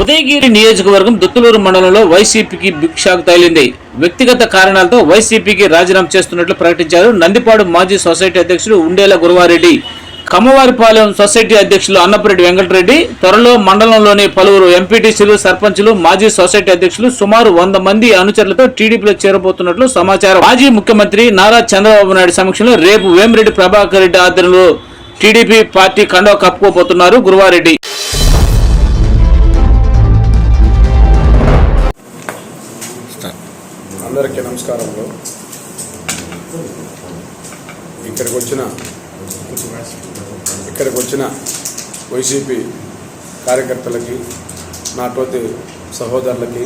ఉదయగిరి నియోజకవర్గం దుత్తులూరు మండలంలో వైసీపీకి బిగ్ షాక్ తగిలింది. వ్యక్తిగత కారణాలతో వైసీపీకి రాజీనామా చేస్తున్నట్లు ప్రకటించారు నందిపాడు మాజీ సొసైటీ అధ్యక్షుడు ఉండేల గురువారెడ్డి. కమ్మవారిపాలెం సొసైటీ అధ్యక్షులు అన్నపరెడ్డి వెంకటరెడ్డి త్వరలో మండలంలోని పలువురు ఎంపీటీసీలు సర్పంచులు మాజీ సొసైటీ అధ్యక్షులు సుమారు వంద మంది అనుచరులతో టీడీపీలో చేరబోతున్నట్లు సమాచారం. మాజీ ముఖ్యమంత్రి నారా చంద్రబాబు నాయుడు సమక్షంలో రేపు వేమిరెడ్డి ప్రభాకర్ రెడ్డి ఆధ్వర్యంలో టీడీపీ పార్టీ కండవ కప్పుకోబోతున్నారు గురువారెడ్డి. అందరికీ నమస్కారములు. ఇక్కడికి వచ్చిన ఇక్కడికి వచ్చిన వైసీపీ కార్యకర్తలకి నాటోతి సహోదరులకి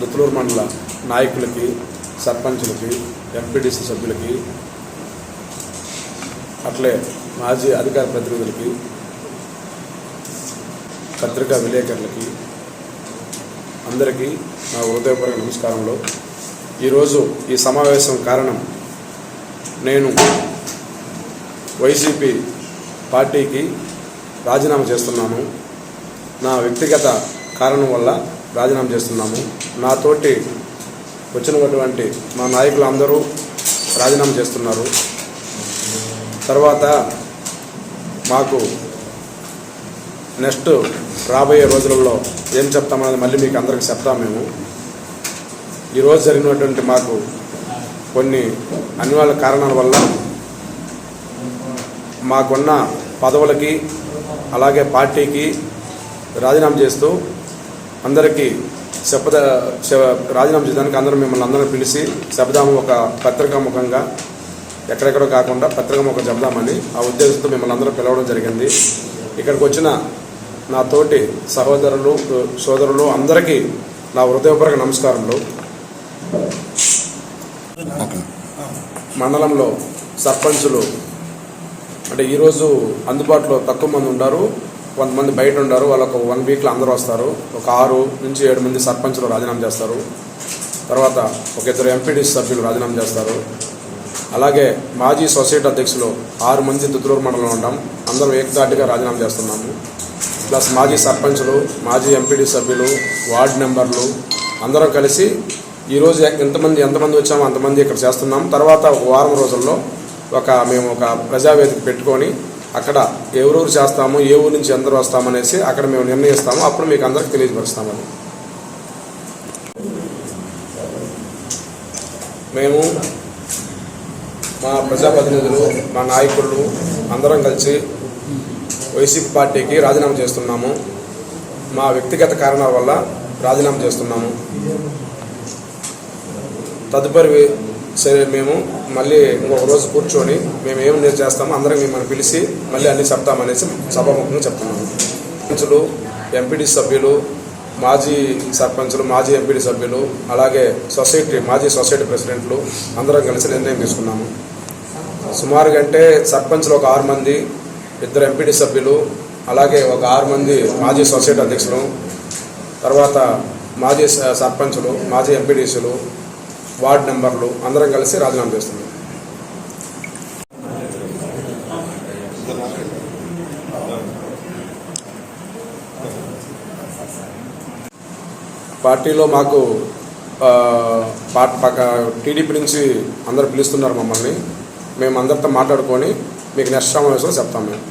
దుత్లూరు మండల నాయకులకి సర్పంచులకి ఎంపీడీసీ సభ్యులకి అట్లే మాజీ అధికార ప్రతినిధులకి పత్రికా విలేకరులకి అందరికీ నా హృదయపూర్వక నమస్కారంలో. ఈరోజు ఈ సమావేశం కారణం నేను వైసీపీ పార్టీకి రాజీనామా చేస్తున్నాను. నా వ్యక్తిగత కారణం వల్ల రాజీనామా చేస్తున్నాము. నాతోటి వచ్చినటువంటి మా నాయకులు అందరూ రాజీనామా చేస్తున్నారు. తర్వాత మాకు నెక్స్ట్ రాబోయే రోజులలో ఏం చెప్తామన్నది మళ్ళీ మీకు అందరికి చెప్తాం మేము. ఈరోజు జరిగినటువంటి మాకు కొన్ని అనివార్య కారణాల వల్ల మాకున్న పదవులకి అలాగే పార్టీకి రాజీనామా చేస్తూ అందరికీ చెప్పద రాజీనామా చేయడానికి అందరూ మిమ్మల్ని అందరం పిలిచి చెప్దాము ఒక పత్రికా ముఖంగా ఎక్కడెక్కడో కాకుండా పత్రికా ముఖం చెబుదామని ఆ ఉద్దేశంతో మిమ్మల్ని అందరూ పిలవడం జరిగింది. ఇక్కడికి వచ్చిన నా తోటి సహోదరులు సోదరులు అందరికీ నా హృదయపూర్వక నమస్కారములు. మండలంలో సర్పంచులు అంటే ఈరోజు అందుబాటులో తక్కువ మంది ఉన్నారు కొంతమంది బయట ఉన్నారు వాళ్ళు ఒక వన్ వీక్లో అందరూ వస్తారు. ఒక ఆరు నుంచి ఏడు మంది సర్పంచులు రాజీనామా చేస్తారు. తర్వాత ఒక ఇద్దరు ఎంపీడీ సభ్యులు రాజీనామా చేస్తారు. అలాగే మాజీ సొసైటీ అధ్యక్షులు ఆరు మంది తుత్తూరు మండలంలో ఉంటాం. అందరం ఏకదాటిగా రాజీనామా చేస్తున్నాము. ప్లస్ మాజీ సర్పంచులు మాజీ ఎంపీడీ సభ్యులు వార్డు మెంబర్లు అందరం కలిసి ఈరోజు ఎంతమంది ఎంతమంది వచ్చామో అంతమంది ఇక్కడ చేస్తున్నాం. తర్వాత ఒక వారం రోజుల్లో ఒక మేము ఒక ప్రజావేదిక పెట్టుకొని అక్కడ ఎవరెవరు చేస్తాము ఏ ఊరు నుంచి ఎందరు వస్తామనేసి అక్కడ మేము నిర్ణయిస్తాము. అప్పుడు మీకు అందరికి తెలియపరుస్తామని మేము మా ప్రజాప్రతినిధులు మా నాయకులు అందరం కలిసి వైసీపీ పార్టీకి రాజీనామా చేస్తున్నాము. మా వ్యక్తిగత కారణాల వల్ల రాజీనామా చేస్తున్నాము. తదుపరి సరే మేము మళ్ళీ ఇంకొక రోజు కూర్చొని మేము ఏం నేను చేస్తామో అందరం మిమ్మల్ని పిలిచి మళ్ళీ అన్ని చెప్తామనేసి సభాముఖంగా చెప్తున్నాము. సర్పంచులు ఎంపీడీ సభ్యులు మాజీ సర్పంచులు మాజీ ఎంపీడీ సభ్యులు అలాగే సొసైటీ మాజీ సొసైటీ ప్రెసిడెంట్లు అందరం కలిసి నిర్ణయం తీసుకున్నాము. సుమారుగా అంటే సర్పంచ్లు ఒక ఆరు మంది ఇద్దరు ఎంపీడీ సభ్యులు అలాగే ఒక ఆరు మంది మాజీ సొసైటీ అధ్యక్షులు తర్వాత మాజీ స- సర్పంచులు మాజీ ఎంపీడీసీలు వార్డు మెంబర్లు అందరం కలిసి రాజీనామా చేస్తున్నాం. పార్టీలో మాకు ఆ, పక్క టీడీపీ నుంచి అందరు పిలుస్తున్నారు మమ్మల్ని. మేము అందరితో మాట్లాడుకొని మీకు నెక్స్ట్ సమావేశంలో చెప్తాం మేము.